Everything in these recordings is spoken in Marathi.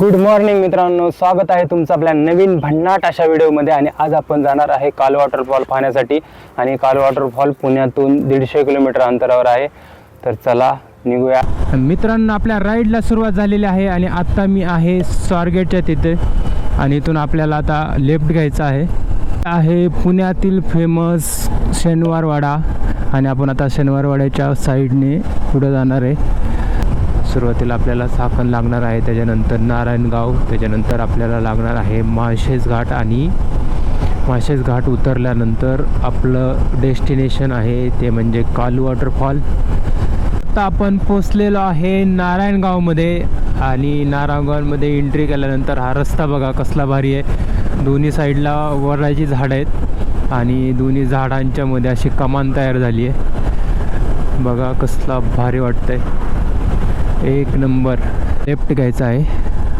गुड मॉर्निंग मित्रांनो. स्वागत आहे तुमचं आपल्या नवीन भन्नाट अशा व्हिडिओमध्ये. आणि आज आपण जाणार आहे काल वॉटरफॉल पाहण्यासाठी. आणि काल वॉटरफॉल पुण्यातून दीडशे किलोमीटर अंतरावर आहे. तर चला निघूया. मित्रांनो आपल्या राईडला सुरुवात झालेली आहे. आणि आत्ता मी आहे स्वारगेटच्या तिथे. आणि इथून आपल्याला आता लेफ्ट घ्यायचा आहे. आहे पुण्यातील फेमस शनिवारवाडा. आणि आपण आता शनिवारवाड्याच्या साईडने पुढे जाणार आहे. सुरुवातीला आपल्याला साफण लागणार आहे त्याच्यानंतर नारायणगाव त्याच्यानंतर आपल्याला लागणार आहे माळशेज घाट आणि माळशेज घाट उतरल्यानंतर आपलं डेस्टिनेशन आहे ते म्हणजे कालू वॉटरफॉल. आता आपण पोचलेलो आहे नारायणगावमध्ये आणि नारायणगावमध्ये एंट्री केल्यानंतर हा रस्ता बघा कसला भारी आहे. दोन्ही साईडला वराची झाडं आहेत आणि दोन्ही झाडांच्यामध्ये अशी कमान तयार झाली आहे. बघा कसला भारी वाटतंय. एक नंबर लेफ्ट घ्यायचा आहे.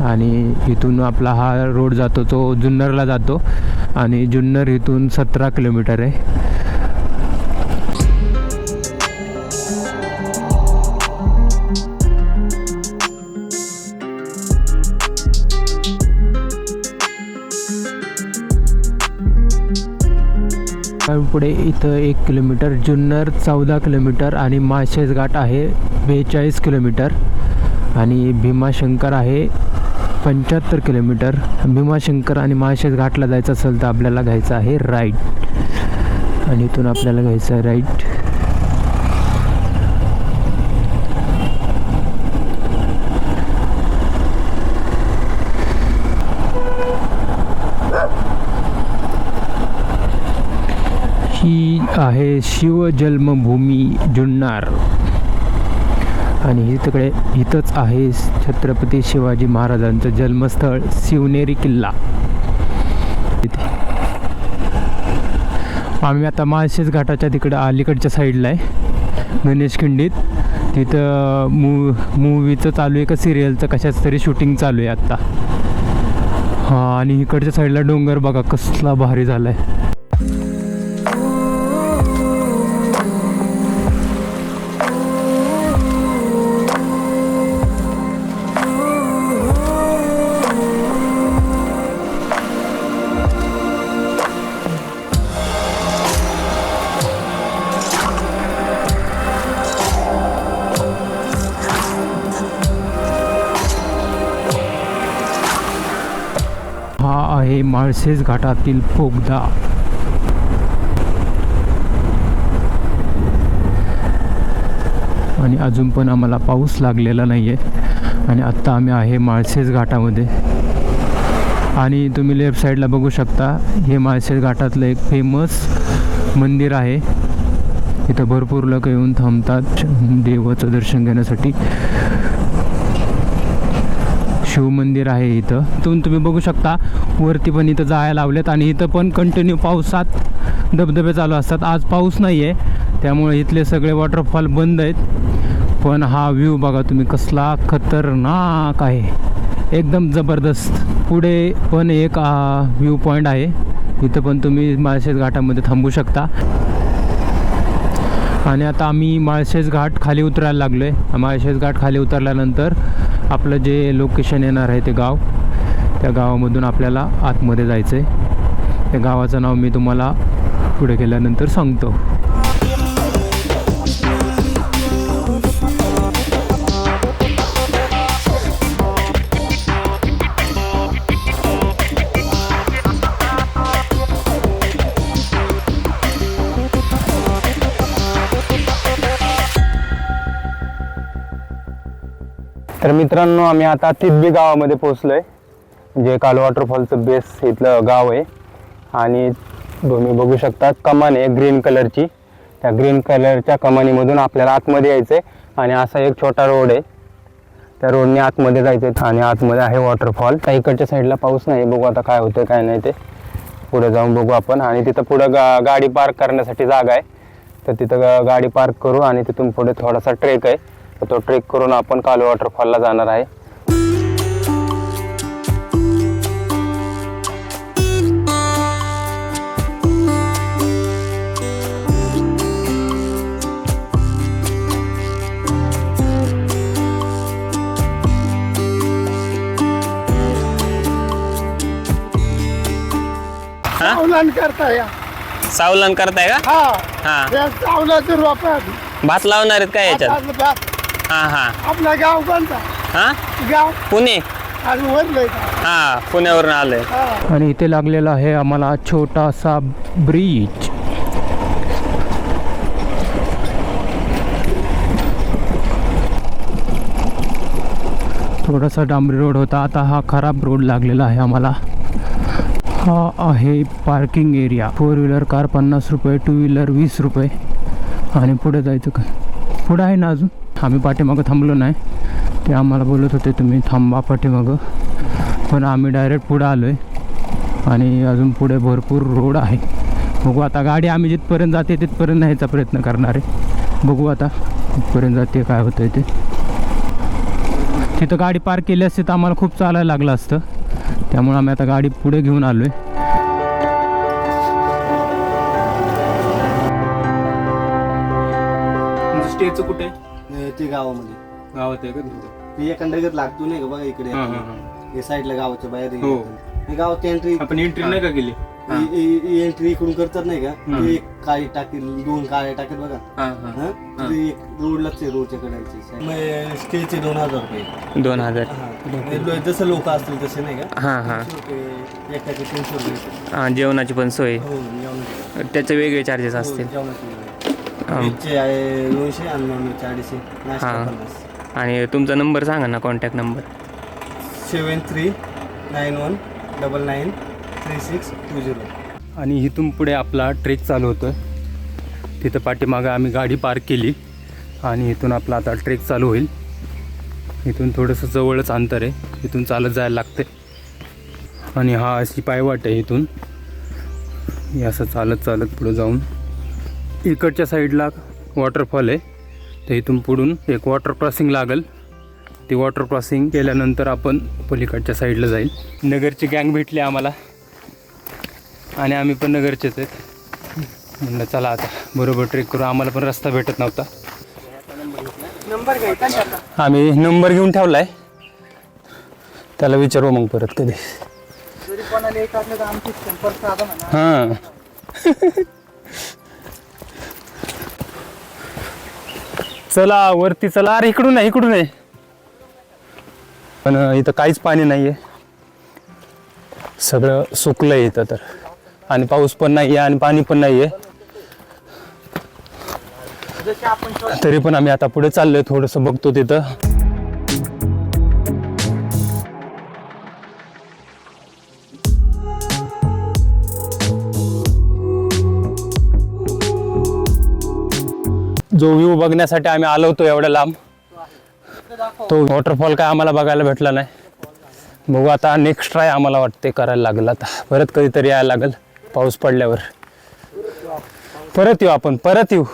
आणि इथून आपला हा रोड जातो तो जुन्नरला जातो. आणि जुन्नर इथून सतरा किलोमीटर आहे. पुढे इथं एक किलोमीटर जुन्नर चौदा किलोमीटर आणि माळशेज घाट आहे बेचाळीस किलोमीटर. आणि भीमाशंकर आहे पंच्याहत्तर किलोमीटर. भीमाशंकर आणि माळशेज घाटला जायचं असेल तर आपल्याला घ्यायचं आहे राईट आणि इथून आपल्याला घ्यायचं आहे राईट ही आहे शिवजन्मभूमी जुन्नार. आणि ही तिकडे इथंच आहे छत्रपती शिवाजी महाराजांचं जन्मस्थळ शिवनेरी किल्ला. इथे. आम्ही आता माळशेज घाटाच्या तिकडं अलीकडच्या साईडला आहे गणेश खिंडीत. तिथं मू मूवीचं चालू आहे का सिरियलचं कशाच तरी शूटिंग चालू आहे आत्ता हां आणि इकडच्या साईडला डोंगर बघा कसला भारी झाला आहे आहे माळशेज घाटातील फोगदा. आणि अजून पण आम्हाला पाऊस लागलेला नाही आहे आणि आत्ता आम्ही आहे माळशेज घाटामध्ये. आणि तुम्ही लेफ्ट साईडला बघू शकता हे माळशेज घाटातलं एक फेमस मंदिर आहे. इथं भरपूर लोक येऊन थांबतात देवाचं दर्शन घेण्यासाठी. शिवमंदिर आहे इथं. तुम तुम्ही बघू शकता वरती पण इथं जायला लावलेत आणि इथं पण कंटिन्यू पावसात धबधबे चालू असतात. आज पाऊस नाही आहे त्यामुळे इथले सगळे वॉटरफॉल बंद आहेत. पण हा व्ह्यू बघा तुम्ही कसला खतरनाक आहे. एकदम जबरदस्त. पुढे पण एक व्ह्यू पॉईंट आहे. इथं पण तुम्ही माळशेज घाटामध्ये थांबू शकता. आणि आता आम्ही माळशेज घाट खाली उतरायला लागलो आहे माळशेज घाट खाली उतरल्यानंतर आपलं जे लोकेशन येणार आहे ते गाव त्या गावामधून आपल्याला आतमध्ये जायचं आहे त्या गावाचं नाव मी तुम्हाला पुढे गेल्यानंतर सांगतो. तर मित्रांनो आम्ही आता तिब्बी गावामध्ये पोहोचलो आहे जे काल वॉटरफॉलचं बेस इथलं गाव आहे. आणि तुम्ही बघू शकता कमान आहे ग्रीन कलरची त्या ग्रीन कलरच्या कमानीमधून आपल्याला आतमध्ये यायचं आहे आणि असा एक छोटा रोड आहे. त्या रोडने आतमध्ये जायचं आहे आणि आतमध्ये आहे वॉटरफॉल त्या इकडच्या साईडला पाऊस नाही बघू आता काय होतं काय नाही ते. पुढे जाऊन बघू आपण. आणि तिथं पुढं गा गाडी पार्क करण्यासाठी जागा आहे. तर तिथं गाडी पार्क करू आणि तिथून पुढे थोडासा ट्रेक आहे. तो ट्रेक करून आपण कालवे वॉटरफॉलला जाणार आहे. सावलन करताय. का? हा. हा. सावलाचे रोप भात लावणार आहेत का याच्यात? हा हा. आपलं गाव कोणता? हा? गाव? पुणे. आणि का? हा पुण्यावरून आलोय. आणि इथे लागलेला आहे आम्हाला छोटासा ब्रिज. थोडासा डांबरी रोड होता. आता हा खराब रोड लागलेला आहे आम्हाला. हा आहे parking area. Four wheeler car पन्नास रुपये टू व्हीलर वीस रुपये. आणि पुढे जायचं काय? पुढं आहे ना अजून? आम्ही पाठीमागं थांबलो नाही. ते आम्हाला बोलत होते तुम्ही थांबा पाठीमागं. पण आम्ही डायरेक्ट पुढं आलो आहे आणि अजून पुढे भरपूर रोड आहे. बघू आता गाडी आम्ही जिथपर्यंत जाते तिथपर्यंत न्यायचा प्रयत्न करणार आहे. बघू आता तिथपर्यंत जाते काय होतं आहे ते. तिथं गाडी पार्क केली असते तर आम्हाला खूप चालायला लागलं असतं. त्यामुळे आम्ही आता गाडी पुढे घेऊन आलो आहे स्टेचं कुठे? ते गावामध्ये. गावात आहे का ते एखाद्या लागतो नाही का बघा इकडे. हां, हां, हां. हे साईडला गावाच्या बाहेर हे. हो. येतं. हे गावात एंट्री आपण एंट्री नाही का केली? एंट्री इकडून करतात नाही का? ते एक काळी टाकी दोन काळ्या टाकीत बघा. हं? ते एक रोडलाच आहे रोडच्या कडायचे स्टेचे दोन हजार रुपये. दोन हजार. जसं लोक असतील तसे नाही का? हा हा. तीनशे रुपये एकाचे तीनशे रुपये. हा जेवणाची पण सोय. हो जेवणाचे. त्याचे वेगळे चार्जेस हो, असतील. जेवणाचे. आहे दोनशे आणि अडीचशे नाश्ता हा. पन्नास आणि तुमचा नंबर सांगा ना contact number seven three nine one double nine three six two zero. आणि इथून पुढे आपला ट्रेक चालू होतो तिथं पाठीमागं आम्ही गाडी पार्क केली आणि इथून आपला आता ट्रेक चालू होईल. इथून थोडंसं जवळच अंतर आहे. इथून चालत जायला लागते आणि हा अशी पायवाट आहे इथून. हे असं चालत चालत पुढं जाऊन. इकडच्या साईडला वॉटरफॉल आहे. तर इथून पुढून एक वॉटर क्रॉसिंग लागल. ती वॉटर क्रॉसिंग केल्यानंतर आपण पलीकडच्या साईडला जाईल. नगरची गँग भेटली आम्हाला. आणि आम्ही पण नगरचेच आहेत. म्हणलं चला आता बरोबर ट्रेक करू. आम्हाला पण रस्ता भेटत नव्हता. आम्ही नंबर घेऊन ठेवलाय. त्याला विचारू मग परत कधी. हां. चला वरती चला. अरे इकडून नाही इकडून आहे पण इथं काहीच पाणी नाहीये. सगळं सुकलंय इथं तर. आणि पाऊस पण नाही आहे आणि पाणी पण नाहीये. तरी पण आम्ही आता पुढे चाललोय थोडंसं बघतो तिथं. जो व्ह्यू बघण्यासाठी आम्ही आलो होतो एवढ्या लांब तो वॉटरफॉल काय आम्हाला बघायला भेटला नाही. बघू आता नेक्स्ट ट्राय आम्हाला वाटते करायला लागेल आता. परत कधीतरी यायला लागेल पाऊस पडल्यावर. परत येऊ आपण परत येऊ.